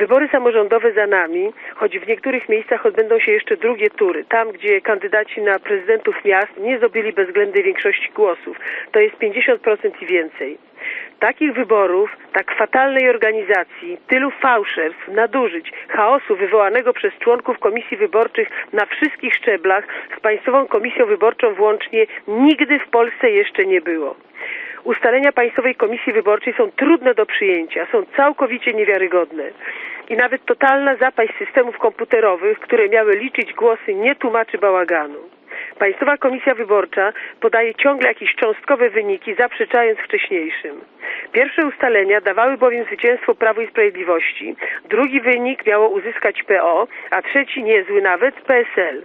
Wybory samorządowe za nami, choć w niektórych miejscach odbędą się jeszcze drugie tury, tam gdzie kandydaci na prezydentów miast nie zdobyli bezwzględnej większości głosów. To jest 50% i więcej. Takich wyborów, tak fatalnej organizacji, tylu fałszerstw, nadużyć, chaosu wywołanego przez członków komisji wyborczych na wszystkich szczeblach, z Państwową Komisją Wyborczą włącznie, nigdy w Polsce jeszcze nie było. Ustalenia Państwowej Komisji Wyborczej są trudne do przyjęcia, są całkowicie niewiarygodne. I nawet totalna zapaść systemów komputerowych, które miały liczyć głosy, nie tłumaczy bałaganu. Państwowa Komisja Wyborcza podaje ciągle jakieś cząstkowe wyniki, zaprzeczając wcześniejszym. Pierwsze ustalenia dawały bowiem zwycięstwo Prawu i Sprawiedliwości, drugi wynik miało uzyskać PO, a trzeci niezły nawet PSL.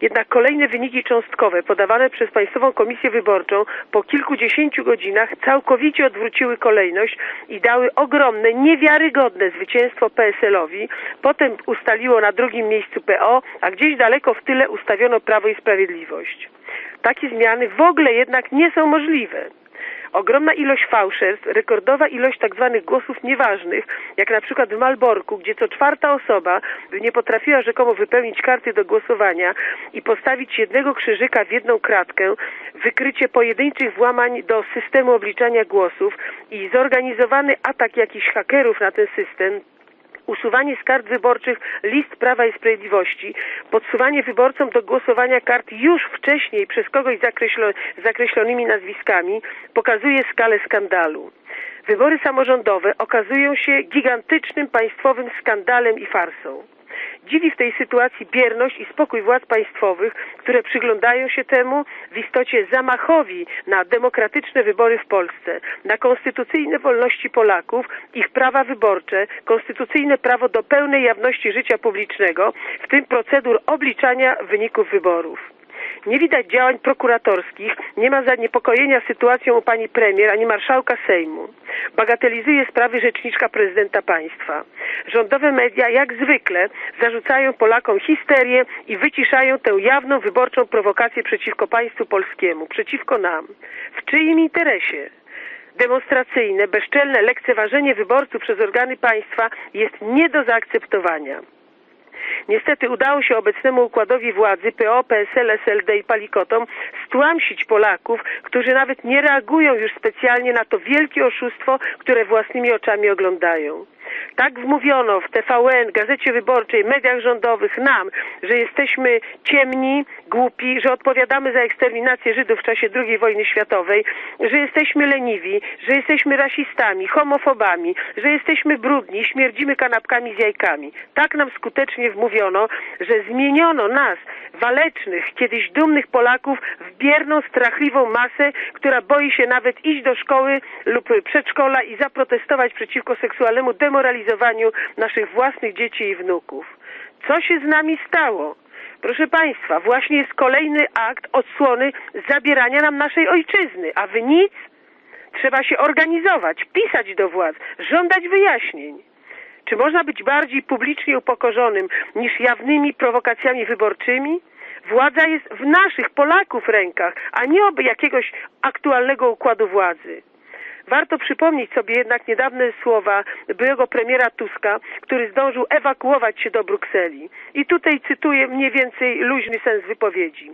Jednak kolejne wyniki cząstkowe podawane przez Państwową Komisję Wyborczą po kilkudziesięciu godzinach całkowicie odwróciły kolejność i dały ogromne, niewiarygodne zwycięstwo PSL-owi. Potem ustaliło na drugim miejscu PO, a gdzieś daleko w tyle ustawiono Prawo i Sprawiedliwość. Takie zmiany w ogóle jednak nie są możliwe. Ogromna ilość fałszerstw, rekordowa ilość tak zwanych głosów nieważnych, jak na przykład w Malborku, gdzie co czwarta osoba nie potrafiła rzekomo wypełnić karty do głosowania i postawić jednego krzyżyka w jedną kratkę, wykrycie pojedynczych włamań do systemu obliczania głosów i zorganizowany atak jakichś hakerów na ten system, usuwanie z kart wyborczych list Prawa i Sprawiedliwości, podsuwanie wyborcom do głosowania kart już wcześniej przez kogoś zakreślo, zakreślonymi nazwiskami pokazuje skalę skandalu. Wybory samorządowe okazują się gigantycznym państwowym skandalem i farsą. Dziwi w tej sytuacji bierność i spokój władz państwowych, które przyglądają się temu w istocie zamachowi na demokratyczne wybory w Polsce, na konstytucyjne wolności Polaków, ich prawa wyborcze, konstytucyjne prawo do pełnej jawności życia publicznego, w tym procedur obliczania wyników wyborów. Nie widać działań prokuratorskich, nie ma zaniepokojenia sytuacją u pani premier ani marszałka Sejmu. Bagatelizuje sprawy rzeczniczka prezydenta państwa. Rządowe media jak zwykle zarzucają Polakom histerię i wyciszają tę jawną wyborczą prowokację przeciwko państwu polskiemu, przeciwko nam. W czyim interesie? Demonstracyjne, bezczelne lekceważenie wyborców przez organy państwa jest nie do zaakceptowania. Niestety udało się obecnemu układowi władzy PO, PSL, SLD i palikotom stłamsić Polaków, którzy nawet nie reagują już specjalnie na to wielkie oszustwo, które własnymi oczami oglądają. Tak wmówiono w TVN, Gazecie Wyborczej, mediach rządowych nam, że jesteśmy ciemni, głupi, że odpowiadamy za eksterminację Żydów w czasie II wojny światowej, że jesteśmy leniwi, że jesteśmy rasistami, homofobami, że jesteśmy brudni, śmierdzimy kanapkami z jajkami. Tak nam skutecznie wmówiono, że zmieniono nas, walecznych, kiedyś dumnych Polaków, w bierną, strachliwą masę, która boi się nawet iść do szkoły lub przedszkola i zaprotestować przeciwko seksualnemu demoralizowaniu naszych własnych dzieci i wnuków. Co się z nami stało? Proszę Państwa, właśnie jest kolejny akt odsłony zabierania nam naszej ojczyzny, a wy nic? Trzeba się organizować, pisać do władz, żądać wyjaśnień. Czy można być bardziej publicznie upokorzonym niż jawnymi prowokacjami wyborczymi? Władza jest w naszych, Polaków, rękach, a nie oby jakiegoś aktualnego układu władzy. Warto przypomnieć sobie jednak niedawne słowa byłego premiera Tuska, który zdążył ewakuować się do Brukseli. I tutaj cytuję mniej więcej luźny sens wypowiedzi.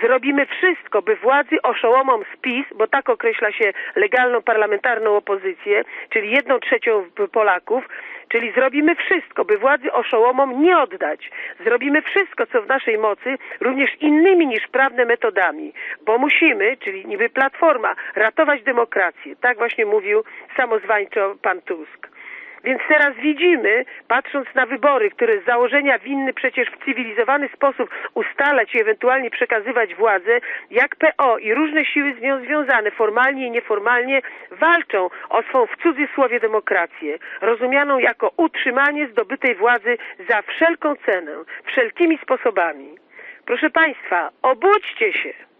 Zrobimy wszystko, by władzy oszołomom z PiS, bo tak określa się legalną parlamentarną opozycję, czyli jedną trzecią Polaków, czyli zrobimy wszystko, by władzy oszołomom nie oddać. Zrobimy wszystko, co w naszej mocy, również innymi niż prawne metodami, bo musimy, czyli niby Platforma, ratować demokrację. Tak właśnie mówił samozwańczo pan Tusk. Więc teraz widzimy, patrząc na wybory, które z założenia winny przecież w cywilizowany sposób ustalać i ewentualnie przekazywać władzę, jak PO i różne siły z nią związane, formalnie i nieformalnie, walczą o swą w cudzysłowie demokrację, rozumianą jako utrzymanie zdobytej władzy za wszelką cenę, wszelkimi sposobami. Proszę Państwa, obudźcie się!